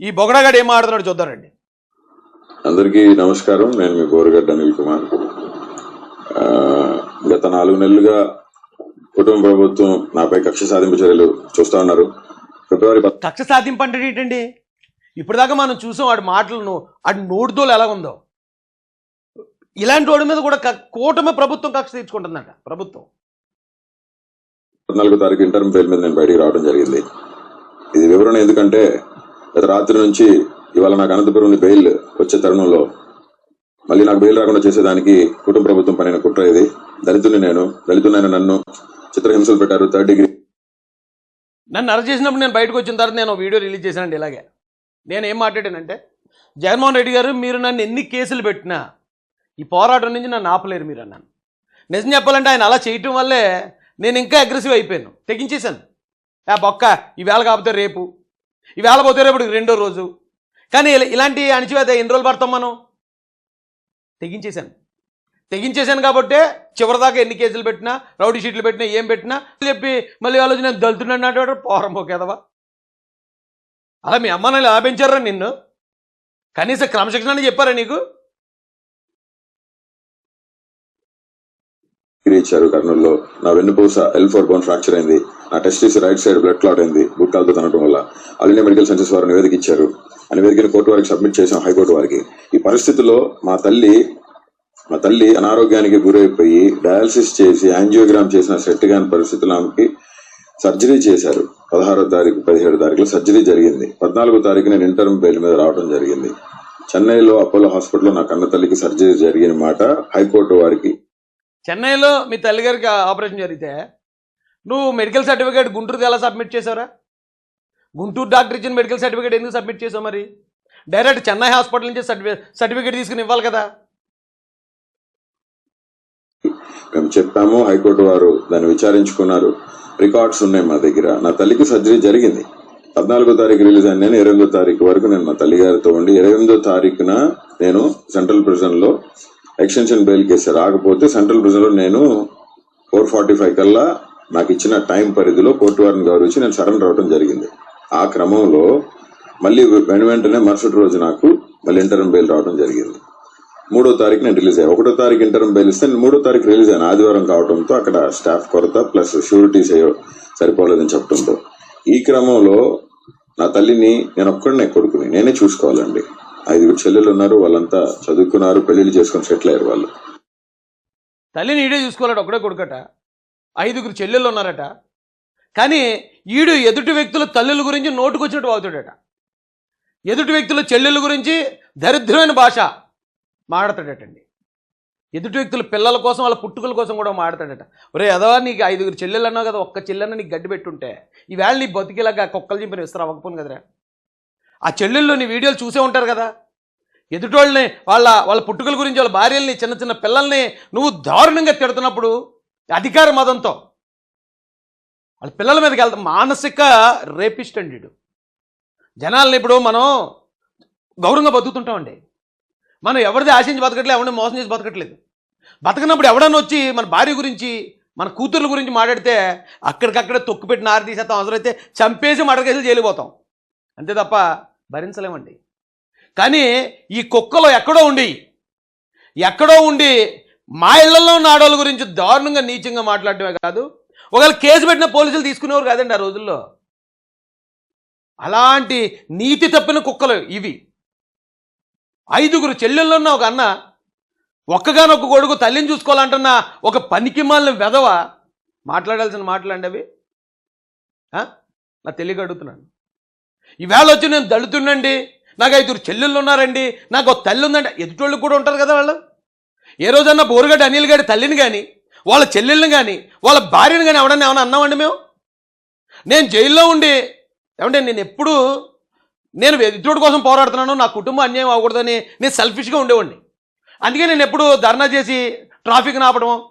ఈ బొగడగాడు ఏం ఆడుతున్నాడు చూద్దారండి అందరికీ నమస్కారం. నేను మీ బోరగడ్డ అనిల్ కుమార్. గత నాలుగు నెలలుగా కుటుంబ ప్రభుత్వం నాపై కక్ష సాధింపు చర్యలు చూస్తా ఉన్నారు. ఫిబ్రవరి కక్ష సాధింపు అంటే ఏంటండి? ఇప్పటిదాకా మనం చూసాం వాడి మాటలను వాడి నోటిదోలు ఎలా ఉందో. ఇలాంటి వాడి మీద కూడా కూటమి ప్రభుత్వం కక్ష తీర్చుకుంటుందంట ప్రభుత్వం. పద్నాలుగో తారీఖు ఇంటర్మ్ బెయిల్ మీద నేను బయటికి రావడం జరిగింది. ఇది వివరణ ఎందుకంటే గత రాత్రి నుంచి ఇవాళ నాకు అనంతపురం నుండి బెయిల్ వచ్చే తరుణంలో మళ్ళీ నాకు బెయిల్ రాకుండా చేసేదానికి కుటుంబ ప్రభుత్వం పనిన కుట్ర ఇది. దళితుని నేను దళితునైన నన్ను చిత్రహింసలు పెట్టారు థర్డ్ డిగ్రీ. నన్ను అరెస్ట్ చేసినప్పుడు నేను బయటకు వచ్చిన తర్వాత నేను వీడియో రిలీజ్ చేశానండి ఇలాగే. నేను ఏం మాట్లాడానంటే జగన్మోహన్ రెడ్డి గారు మీరు నన్ను ఎన్ని కేసులు పెట్టినా ఈ పోరాటం నుంచి నన్ను ఆపలేరు మీరు అన్నాను. నిజం చెప్పాలంటే ఆయన అలా చేయటం వల్లే నేను ఇంకా అగ్రెసివ్ అయిపోయాను. తెగించేశాను. ఆ బొక్క ఈవేళ కాకపోతే రేపు. ఇవాళ పోతే రేపు రెండో రోజు. కానీ ఇలా- ఇలాంటి అణిచివేత ఎన్ని రోజులు పడతాం మనం? తెగించేశాను. తెగించేశాను కాబట్టే చివరిదాకా ఎన్ని కేసులు పెట్టినా రౌడీ షీట్లు పెట్టినా ఏం పెట్టినా చెప్పి మళ్ళీ ఆలోచన నేను అంటే పోరం పోకేదవా అలా మీ అమ్మ నాన్న ఎలా నిన్ను? కనీసం క్రమశిక్షణ అని చెప్పారా నీకు? డిగ్రీ ఇచ్చారు కర్నూలులో. నా వెన్నుపూస ఎల్ ఫోర్ బోన్ ఫ్రాక్చర్ అయింది. నా testis right side blood clot అయింది. గుట్కాలతో తనటం వల్ల. ఆల్ ఇండియా మెడికల్ సైన్సెస్ వారు నివేదిక ఇచ్చారు ఆ నివేదికను కోర్టు వారికి సబ్మిట్ చేశాం హైకోర్టు వారికి. ఈ పరిస్థితుల్లో మా తల్లి మా తల్లి అనారోగ్యానికి గురైపోయి డయాలసిస్ చేసి యాంజియోగ్రామ్ చేసిన సెట్ కాని పరిస్థితుల్లో ఆమెకి సర్జరీ చేశారు. పదహారో తారీఖు పదిహేడు తారీఖులో సర్జరీ జరిగింది. పద్నాలుగో తారీఖు నేను ఇంటర్మ్ బెయిల్ మీద రావడం జరిగింది. చెన్నైలో అపోలో హాస్పిటల్లో నా కన్న తల్లికి సర్జరీ జరిగిన మాట హైకోర్టు వారికి చెన్నైలో మీ తల్లిగారికి ఆపరేషన్ జరిగితే నువ్వు మెడికల్ సర్టిఫికేట్ గుంటూరుకి ఎలా సబ్మిట్ చేసావురా? గుంటూరు డాక్టర్ ఇచ్చిన మెడికల్ సర్టిఫికేట్ ఎందుకు సబ్మిట్ చేసావు మరి? డైరెక్ట్ చెన్నై హాస్పిటల్ నుంచి సర్టిఫికేట్ సర్టిఫికేట్ తీసుకుని ఇవ్వాలి కదా. మేము చెప్పాము హైకోర్టు వారు దాన్ని విచారించుకున్నారు. రికార్డ్స్ ఉన్నాయి మా దగ్గర. నా తల్లికి సర్జరీ జరిగింది. పద్నాలుగో తారీఖు రిలీజ్ అయిన నేను ఇరవై ఎనిమిదో తారీఖు వరకు నేను మా తల్లి గారితో ఉండి ఇరవై ఎనిమిదో తారీఖున నేను సెంట్రల్ ప్రిజన్లో ఎక్స్టెన్షన్ బెయిల్ కేసు రాకపోతే సెంట్రల్ ప్రిజన్లో నేను ఫోర్ ఫార్టీ ఫైవ్ కల్లా నాకు ఇచ్చిన టైం పరిధిలో కోర్టు వారిని గౌరవించి నేను సరెండర్ అవడం జరిగింది. ఆ క్రమంలో మళ్ళీ వెను వెంటనే మరుసటి రోజు నాకు మళ్ళీ ఇంటర్మ్ బెయిల్ రావడం జరిగింది. మూడో తారీఖు నేను రిలీజ్ అయ్యాను ఒకటో తారీఖు ఇంటర్మ్ బెయిల్ ఇస్తే నేను మూడో తారీఖు రిలీజ్ అయ్యాను. ఆదివారం కావడంతో అక్కడ స్టాఫ్ కొరత ప్లస్ షూరిటీస్ అయ్యో సరిపోలేదని చెప్పడంతో ఈ క్రమంలో నా తల్లిని నేను ఒక్కడనే కొడుకుని నేనే చూసుకోవాలండి. ఐదుగురు చెల్లెలు ఉన్నారు వాళ్ళంతా చదువుకున్నారు పెళ్ళిళ్ళు చేసుకొని సెటిల్ అయ్యారు వాళ్ళు. తల్లిని ఈడే చూసుకోవాలట ఒకడే కొడుకట. ఐదుగురు చెల్లెళ్ళు ఉన్నారట. కానీ ఈడు ఎదుటి వ్యక్తుల తల్లుల గురించి నోటుకొచ్చినట్టు అవుతాడట ఎదుటి వ్యక్తుల చెల్లెళ్ళ గురించి దరిద్రమైన భాష మాడతాడటండి ఎదుటి వ్యక్తుల పిల్లల కోసం వాళ్ళ పుట్టుకల కోసం కూడా మాడతాడట ఒరే ఎదవా నీకు ఐదుగురు చెల్లెలు అన్నావు కదా ఒక్క చెల్లెన్న నీకు గడ్డి పెట్టుంటే ఈవేళ నీ బతికేలాగా కుక్కలు చింపిన విస్తారు అవ్వకపోను కదరా. ఆ చెల్లెళ్ళు నీ వీడియోలు చూసే ఉంటారు కదా? ఎదుటోళ్ళని వాళ్ళ వాళ్ళ పుట్టుకల గురించి వాళ్ళ భార్యల్ని చిన్న చిన్న పిల్లల్ని నువ్వు దారుణంగా తిడుతున్నప్పుడు అధికార మదంతో వాళ్ళ పిల్లల మీదకి వెళ్తాం మానసిక రేపిస్ట్ అండి జనాలని ఇప్పుడు మనం గౌరవంగా బతుకుతుంటామండి. మనం ఎవరిది ఆశించి బతకట్లేదు ఎవరిని మోసం చేసి బతకట్లేదు. బతకనప్పుడు ఎవడన్నా వచ్చి మన భార్య గురించి మన కూతుర్ల గురించి మాట్లాడితే అక్కడికక్కడే తొక్కు పెట్టి నారి తీసేస్తాం. అవసరమైతే చంపేసి మడకేసి జైలుపోతాం అంతే తప్ప భరించలేమండి. కానీ ఈ కుక్కలో ఎక్కడో ఉండి ఎక్కడో ఉండి మా ఇళ్ళలో ఉన్న ఆడవాళ్ళ గురించి దారుణంగా నీచంగా మాట్లాడటమే కాదు ఒకవేళ కేసు పెట్టిన పోలీసులు తీసుకునేవారు కాదండి ఆ రోజుల్లో. అలాంటి నీతి తప్పిన కుక్కలు ఇవి. ఐదుగురు చెల్లెళ్ళు ఉన్న ఒక అన్న ఒక్కగానొక్క కొడుకు తల్లిని చూసుకోవాలంటున్న ఒక పనికి మాలిన వెధవ మాట్లాడాల్సిన మాటలండి అవి. నా తెలియక అడుగుతున్నాను. ఈవేళ వచ్చి నేను దళితుండండి నాకు ఐదుగురు చెల్లెళ్ళు ఉన్నారండి నాకు ఒక తల్లి ఉందండి. ఎదుటోళ్ళు కూడా ఉంటారు కదా వాళ్ళు. ఏ రోజన్నా బోరుగడ్డ అనిల్ గడి తల్లిని కానీ వాళ్ళ చెల్లెళ్ళని కానీ వాళ్ళ భార్యని కానీ ఎవడన్నా ఏమన్నా అన్నామండి మేము? నేను జైల్లో ఉండి ఏమంటే నేను ఎప్పుడు నేను ఎదుటోడి కోసం పోరాడుతున్నాను నా కుటుంబం అన్యాయం అవ్వకూడదని నేను సెల్ఫిష్గా ఉండేవాడిని. అందుకే నేను ఎప్పుడు ధర్నా చేసి ట్రాఫిక్ ఆపడం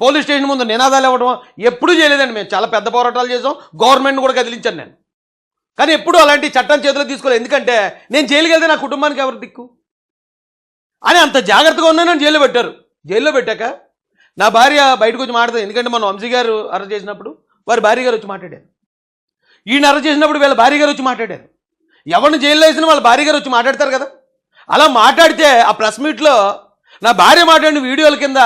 పోలీస్ స్టేషన్ ముందు నినాదాలు ఇవ్వడం ఎప్పుడూ చేయలేదండి మేము. చాలా పెద్ద పోరాటాలు చేసాం. గవర్నమెంట్ కూడా కదిలించాను నేను. కానీ ఎప్పుడు అలాంటి చట్టం చేతిలో తీసుకోలేదు. ఎందుకంటే నేను జైలుకి వెళ్తే నా కుటుంబానికి ఎవరు దిక్కు? అని అంత జాగ్రత్తగా ఉన్నా నన్ను జైల్లో పెట్టారు. జైల్లో పెట్టాక నా భార్య బయటకు వచ్చి మాట్లాడదు ఎందుకంటే మన వంశీ గారు అరెస్ట్ చేసినప్పుడు వారి భార్య గారు వచ్చి మాట్లాడారు. ఈయన అరెస్ట్ చేసినప్పుడు వీళ్ళ భార్య గారు వచ్చి మాట్లాడారు. ఎవరిని జైల్లో వేసినా వాళ్ళ భార్య గారు వచ్చి మాట్లాడతారు కదా? అలా మాట్లాడితే ఆ ప్రెస్ మీట్లో నా భార్య మాట్లాడిన వీడియోల కింద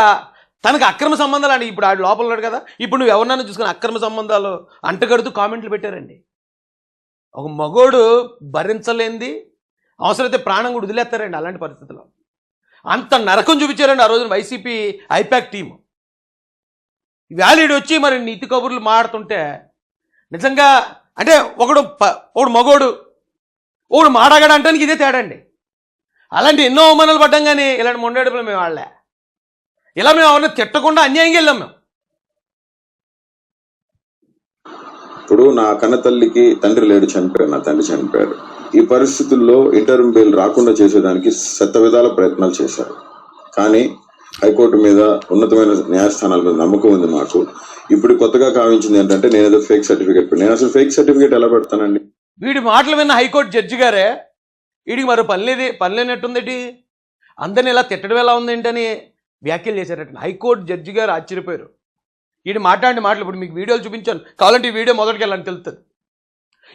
తనకు అక్రమ సంబంధాలు అండి ఇప్పుడు ఆడు లోపల ఉన్నాడు కదా? ఇప్పుడు నువ్వు ఎవరినైనా చూసుకుని అక్రమ సంబంధాలు అంటగడుతూ కామెంట్లు పెట్టారండి. ఒక మగోడు భరించలేంది. అవసరమైతే ప్రాణం కూడా వదిలేస్తారండి అలాంటి పరిస్థితుల్లో. అంత నరకం చూపించారండి ఆ రోజున వైసీపీ ఐపాక్ టీము వ్యాలీడ్ వచ్చి మరి నీతి కబుర్లు మాడుతుంటే నిజంగా అంటే ఒకడు ప- ఒకడు మగోడు ఒకడు మాడగడ అంటానికి ఇదే తేడా అండి అలాంటి ఎన్నో అవమానాలు పడ్డాం కానీ ఇలాంటి మొండేడుపులు మేము వాళ్ళే ఇలా మేము ఎవరిని తిట్టకుండా అన్యాయంగా వెళ్ళాం మేము. ఇప్పుడు నా కన్న తల్లికి తండ్రి లేడు చనిపోయారు నా తండ్రి చనిపోయారు ఈ పరిస్థితుల్లో ఇంటర్మ్ బెయిల్ రాకుండా చేసేదానికి శత విధాల ప్రయత్నాలు చేశారు. కానీ హైకోర్టు మీద ఉన్నతమైన న్యాయస్థానాల మీద నమ్మకం ఉంది మాకు. ఇప్పుడు కొత్తగా కావించింది ఏంటంటే నేను ఏదో ఫేక్ సర్టిఫికేట్ నేను అసలు ఫేక్ సర్టిఫికేట్ ఎలా పెడతానండి? వీడి మాటలు విన్న హైకోర్టు జడ్జి గారే వీడికి మరి పనిలేది పనిలేనట్టుందేటి అందరిని ఇలా తిట్టడం ఎలా ఉందేంటని వ్యాఖ్యలు చేశారట హైకోర్టు జడ్జి గారు ఆశ్చర్యపోయారు. వీడు మాట్లాడిన మాటలు ఇప్పుడు మీకు వీడియోలు చూపించాను. కావాలంటే ఈ వీడియో మొదటికి వెళ్ళని తెలుస్తుంది.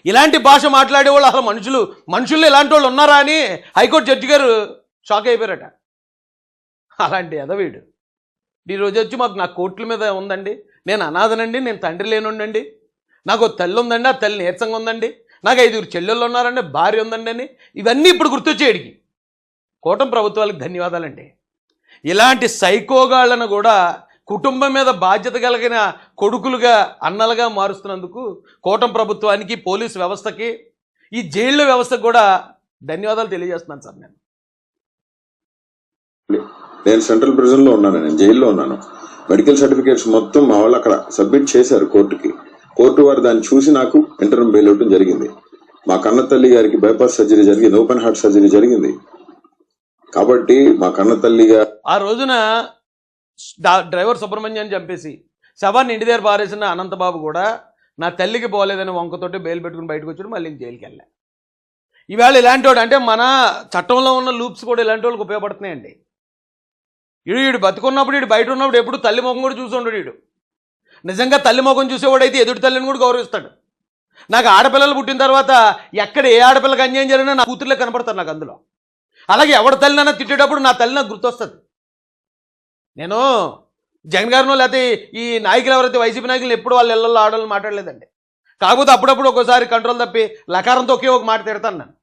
ఇలాంటి భాష మాట్లాడే వాళ్ళు అసలు మనుషులు మనుషుల్లో ఇలాంటి వాళ్ళు ఉన్నారా అని హైకోర్టు జడ్జి గారు షాక్ అయిపోయారట. అలాంటి ఎదవీడు ఈరోజు వచ్చి మాకు నా కోట్ల మీద ఉందండి. నేను అనాథనండి నేను తండ్రి లేనుండండి. నాకు తల్లి ఉందండి ఆ తల్లి నీరసంగా ఉందండి. నాకు ఐదుగురు చెల్లెళ్ళు ఉన్నారండి భార్య ఉందండి అని ఇవన్నీ ఇప్పుడు గుర్తొచ్చేయడికి కూటమి ప్రభుత్వాలకు ధన్యవాదాలండి. ఇలాంటి సైకోగాళ్ళను కూడా కుటుంబం మీద బాధ్యత కలిగిన కొడుకులుగా అన్నలుగా మారుస్తున్నందుకు కూటమి ప్రభుత్వానికి పోలీసు వ్యవస్థకి ఈ జైళ్ళ వ్యవస్థకు కూడా ధన్యవాదాలు తెలియజేస్తున్నాను సార్ నేను. నేను సెంట్రల్ ప్రిజన్లో ఉన్నాను నేను జైల్లో ఉన్నాను. మెడికల్ సర్టిఫికేట్స్ మొత్తం మా వాళ్ళు అక్కడ సబ్మిట్ చేశారు కోర్టుకి. కోర్టు వారు దాన్ని చూసి నాకు ఇంటర్మ్ బెయిల్ ఇవ్వడం జరిగింది. మా కన్న తల్లి గారికి బైపాస్ సర్జరీ జరిగింది ఓపెన్ హార్ట్ సర్జరీ జరిగింది. కాబట్టి మా కన్న తల్లి గారు ఆ రోజున డ్రైవర్ సుబ్రహ్మణ్యాన్ని చంపేసి శవాన్ని ఇంటి దగ్గర పారేసిన అనంతబాబు కూడా నా తల్లికి పోలేదని వంకతోటి బెయిల్ పెట్టుకుని బయటకు వచ్చాడు మళ్ళీ జైలుకి వెళ్ళా. ఈవేళ ఇలాంటి వాడు అంటే మన చట్టంలో ఉన్న లూప్స్ కూడా ఇలాంటి వాళ్ళకి ఉపయోగపడుతున్నాయండి. ఇడు వీడు బతుకున్నప్పుడు వీడు బయట ఉన్నప్పుడు ఎప్పుడు తల్లి ముఖం కూడా చూసి ఉండడు వీడు నిజంగా తల్లి ముఖం చూసేవాడైతే ఎదుటి తల్లిని కూడా గౌరవిస్తాడు. నాకు ఆడపిల్లలు పుట్టిన తర్వాత ఎక్కడ ఏ ఆడపిల్లకి అన్యాయం జరిగినా నా కూతుర్లే కనపడతారు నాకు అందులో. అలాగే ఎవడ తల్లినైనా తిట్టేటప్పుడు నా తల్లి నాకు గుర్తొస్తుంది. నేను జగన్ గారినో లేకపోతే ఈ నాయకులు ఎవరైతే వైసీపీ నాయకులు ఎప్పుడు వాళ్ళ ఇళ్ళలో ఆడవాళ్ళు మాట్లాడలేదండి. కాకపోతే అప్పుడప్పుడు ఒకసారి కంట్రోల్ తప్పి లకారంతో ఒకే ఒక మాట తిడతాను నన్ను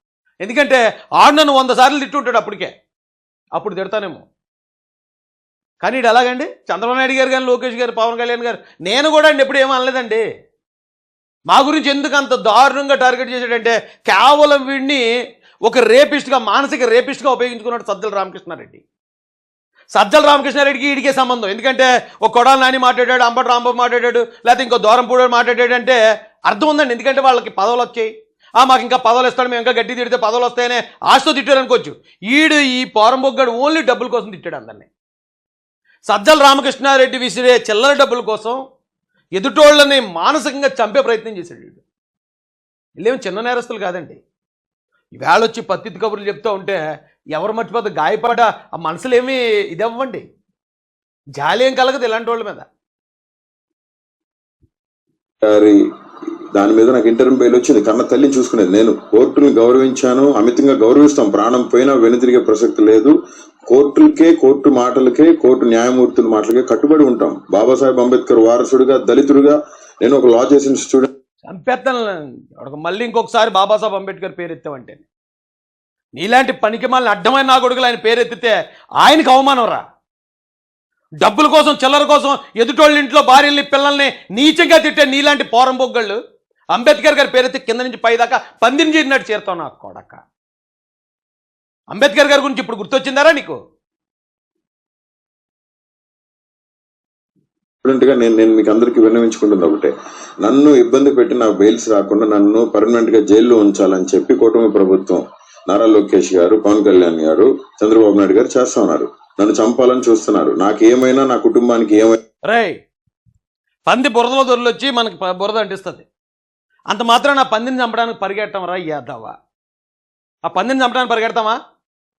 ఎందుకంటే ఆడు నన్ను వంద సార్లు తిట్టుంటాడు అప్పటికే. అప్పుడు తిడతానేమో. కానీ ఇది ఎలాగండి? చంద్రబాబు నాయుడు గారు కానీ లోకేష్ గారు పవన్ కళ్యాణ్ గారు నేను కూడా అండి ఎప్పుడు ఏమనలేదండి అనలేదండి. మా గురించి ఎందుకు అంత దారుణంగా టార్గెట్ చేశాడంటే కేవలం వీడిని ఒక రేపిస్ట్గా మానసిక రేపిస్ట్గా ఉపయోగించుకున్నాడు సద్దల రామకృష్ణారెడ్డి. సజ్జల రామకృష్ణారెడ్డికి ఈడికే సంబంధం. ఎందుకంటే ఒక కొడాల నాని మాట్లాడాడు అంబటి రాంబాబు మాట్లాడాడు లేకపోతే ఇంకో దూరంపూడోడు మాట్లాడాడు అంటే అర్థం ఉందండి. ఎందుకంటే వాళ్ళకి పదవులు వచ్చాయి. ఆ మాకు ఇంకా పదవులు ఇస్తాడు మేము ఇంకా గట్టి తిడితే పదవులు వస్తాయనే ఆశతో తిట్టారు అనుకోవచ్చు. ఈడు ఈ పోరంబొగ్గాడు ఓన్లీ డబ్బుల కోసం తిట్టాడు అందరినీ. సజ్జల రామకృష్ణారెడ్డి విసిరే చిల్లర డబ్బుల కోసం ఎదుటోళ్ళని మానసికంగా చంపే ప్రయత్నం చేశాడు వీడు వీళ్ళేమి చిన్న నేరస్తులు కాదండి. ఈవేళ వచ్చి పత్తి కబుర్లు చెప్తూ ఉంటే ఎవరు మర్చిపోతే గాయపడ ఆ మనసులు ఏమి ఇదవ్వండి. జాలి ఏం కలగదు ఇలాంటి వాళ్ళ మీద. దాని మీద నాకు ఇంటర్మ్ బెయిల్ వచ్చింది. కన్న తల్లిని చూసుకునేది నేను. కోర్టుని గౌరవించాను అమితంగా గౌరవిస్తాం. ప్రాణం పోయినా వెనుతిరిగే ప్రసక్తి లేదు. కోర్టులకే కోర్టు మాటలకే కోర్టు న్యాయమూర్తుల మాటలకే కట్టుబడి ఉంటాం. బాబాసాహెబ్ అంబేద్కర్ వారసుడిగా దళితుడిగా. నేను ఒక లా చేసిన స్టూడెంట్ చంపేస్తాను మళ్ళీ ఇంకొకసారి బాబాసాహెబ్ అంబేద్కర్ పేరు ఎత్తావంటే నీలాంటి పనికి అడ్డమైన నా కొడుకులు ఆయన పేరెత్తితే ఆయనకు ఆయనకి అవమానం రా. డబ్బుల కోసం చిల్లర కోసం ఎదుటోళ్ళ ఇంట్లో భార్యల్ని పిల్లల్ని నీచంగా తిట్టే నీలాంటి పోరం బొగ్గళ్ళు అంబేద్కర్ గారి పేరెత్తి కింద నుంచి పైదాకా పందిని చేరినట్టు చేరుతావు నా కొడక. అంబేద్కర్ గారి గురించి ఇప్పుడు గుర్తొచ్చిందారా నీకు? గా నేను నేను మీకు అందరికి విన్నవించుకుంటుంది ఒకటే. నన్ను ఇబ్బంది పెట్టి నాకు బెయిల్స్ రాకుండా నన్ను పర్మనెంట్గా జైల్లో ఉంచాలని చెప్పి కూటమి ప్రభుత్వం నారా లోకేష్ గారు పవన్ కళ్యాణ్ గారు చంద్రబాబు నాయుడు గారు చేస్తా ఉన్నారు నన్ను చంపాలని చూస్తున్నారు. నాకు ఏమైనా నా కుటుంబానికి ఏమైనా రేయ్ పంది బురదలో దొరలొచ్చి మనకి ప- బురద అంటిస్తుంది. అంత మాత్రం నా పందిని చంపడానికి పరిగెట్టం రా యాదవా ఆ పందిని చంపడానికి పరిగెడతామా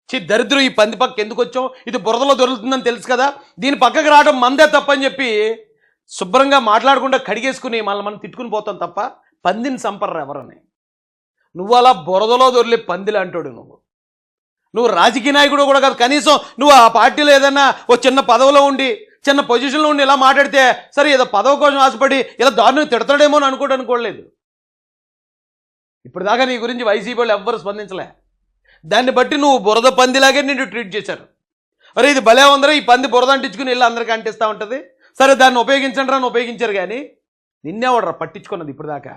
చి దరిద్రం ఈ పంది పక్క ఎందుకు వచ్చాం ఇది బురదలో దొరుకుతుందని తెలుసు కదా. దీని పక్కకు రావడం మందే తప్పని చెప్పి శుభ్రంగా మాట్లాడకుండా కడిగేసుకుని మళ్ళీ మనం తిట్టుకుని పోతాం తప్ప పందిని చంపరు ఎవరని? నువ్వు అలా బురదలో దొరిలే పందిలు అంటాడు నువ్వు. నువ్వు రాజకీయ నాయకుడు కూడా కాదు. కనీసం నువ్వు ఆ పార్టీలో ఏదైనా ఓ చిన్న పదవిలో ఉండి చిన్న పొజిషన్లో ఉండి ఇలా మాట్లాడితే సరే ఏదో పదవి కోసం ఆశపడి ఇలా దారుణం తిడతాడేమో అని అనుకోవడం అనుకోలేదు. ఇప్పుడు దాకా నీ గురించి వైసీపీ వాళ్ళు ఎవ్వరు స్పందించలే. దాన్ని బట్టి నువ్వు బురద పందిలాగే నిన్ను ట్రీట్ చేశారు. అరే ఇది భలే ఉందరా ఈ పంది బురద అంటించుకుని వెళ్ళి అందరికీ అంటిస్తూ ఉంటుంది. సరే దాన్ని ఉపయోగించండి అని ఉపయోగించారు కానీ నిన్నేవాడరా పట్టించుకున్నది ఇప్పుడు దాకా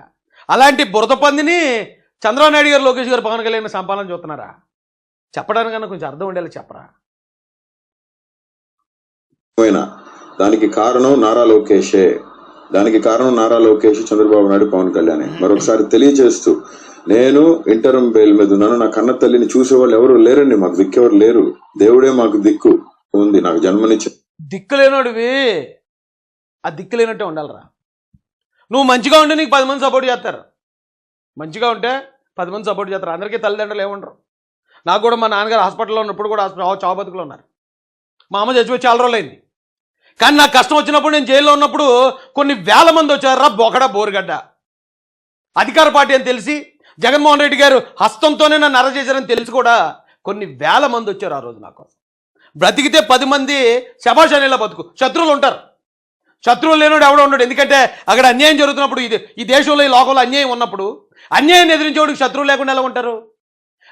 అలాంటి బురద పందిని చంద్రబాబు నాయుడు గారు లోకేష్ గారు పవన్ కళ్యాణ్ సంపాదన చూస్తున్నారా? చెప్పడానికన్నా కొంచెం అర్థం ఉండేలా చెప్పరా? పోయినా. దానికి కారణం నారా లోకేషే. దానికి కారణం నారా లోకేష్ చంద్రబాబు నాయుడు పవన్ కళ్యాణ్. మరొకసారి తెలియజేస్తూ నేను ఇంటరం బెయిల్ మీద ఉన్నాను. నా కన్న తల్లిని చూసేవాళ్ళు ఎవరు లేరండి. మాకు దిక్కెవరు లేరు. దేవుడే మాకు దిక్కు ఉంది. నాకు జన్మనిచ్చి దిక్కు లేనోడివి ఆ దిక్కు లేనట్టే ఉండాలిరా. నువ్వు మంచిగా ఉంటే నీకు పది మంది సపోర్ట్ చేస్తారు. మంచిగా ఉంటే పది మంది సపోర్ట్ చేస్తారు. అందరికీ తల్లిదండ్రులు ఏముండరు. నాకు కూడా మా నాన్నగారు హాస్పిటల్లో ఉన్నప్పుడు కూడా హాస్పిటల్ చావు బతుకులు ఉన్నారు. మా అమ్మ చచ్చిపోయి చాలా రోజులైంది. కానీ నాకు కష్టం వచ్చినప్పుడు నేను జైల్లో ఉన్నప్పుడు కొన్ని వేల మంది వచ్చారా బొకడ బోరుగడ్డ. అధికార పార్టీ అని తెలిసి జగన్మోహన్ రెడ్డి గారు హస్తంతోనే నన్ను అరెస్ట్ చేశారని తెలిసి కూడా కొన్ని వేల మంది వచ్చారు ఆ రోజు నాకు బ్రతికితే పది మంది శబాష్ అనేలా బతుకు. శత్రువులు ఉంటారు. శత్రువులు లేనోడు ఎవడో ఉండడు ఎందుకంటే అక్కడ అన్యాయం జరుగుతున్నప్పుడు ఇది ఈ దేశంలో ఈ లోకంలో అన్యాయం ఉన్నప్పుడు అన్యాయం ఎదిరించేవాడికి శత్రువులు లేకుండా ఎలా ఉంటారు?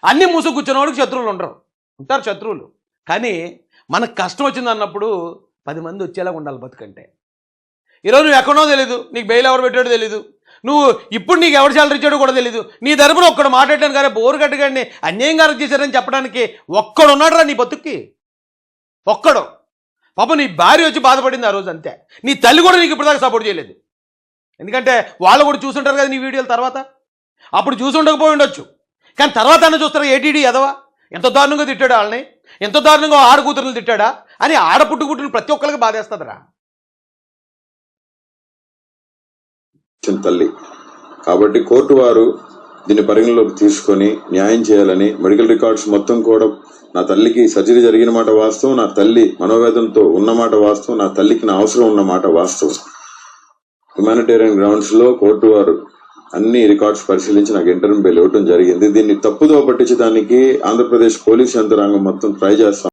అన్ని మూసు కూర్చున్నవాడికి శత్రువులు ఉండరు. ఉంటారు శత్రువులు. కానీ మనకు కష్టం వచ్చింది అన్నప్పుడు పది మంది వచ్చేలాగా ఉండాలి బతుకంటే. ఈరోజు నువ్వు ఎక్కడో తెలియదు నీకు బెయిల్ ఎవరు పెట్టాడో తెలియదు నువ్వు ఇప్పుడు నీకు ఎవరు శాలరీ ఇచ్చాడో కూడా తెలియదు నీ తరపున ఒక్కడు మాట్లాడాను కానీ బోరు కట్టగాడిని అన్యాయం గారు చేశారని చెప్పడానికి ఒక్కడున్నాడు రా నీ బతుక్కి. ఒక్కడు. పాప నీ భార్య వచ్చి బాధపడింది ఆ రోజు అంతే. నీ తల్లి కూడా నీకు ఇప్పటిదాకా సపోర్ట్ చేయలేదు. ఎందుకంటే వాళ్ళు కూడా చూసుంటారు కదా నీ వీడియోల తర్వాత. అప్పుడు చూసి ఉండకపోయి ఉండొచ్చు. కానీ తర్వాత అన్న చూస్తారు ఏటీడీ ఎదవా ఎంత దారుణంగా తిట్టాడు వాళ్ళని? ఎంత దారుణంగా ఆడ కూతురుని తిట్టాడా? అని ఆడ పుట్టు ప్రతి ఒక్కరికి బాధేస్తుందిరా. తల్లి. కాబట్టి కోర్టు వారు దీన్ని పరిగణలోకి తీసుకొని న్యాయం చేయాలని మెడికల్ రికార్డ్స్ మొత్తం కూడా నా తల్లికి సర్జరీ జరిగిన మాట వాస్తవం నా తల్లి మనోవేదంతో ఉన్న మాట వాస్తవం నా తల్లికి నా అవసరం ఉన్న మాట వాస్తవం. హ్యుమానిటేరియన్ గ్రౌండ్స్లో కోర్టు వారు అన్ని రికార్డ్స్ పరిశీలించి నాకు ఇంటర్వ్యూ బెయిల్ ఇవ్వడం జరిగింది. దీన్ని తప్పుదో పట్టించడానికి ఆంధ్రప్రదేశ్ పోలీస్ యంత్రాంగం మొత్తం ట్రై చేస్తాం.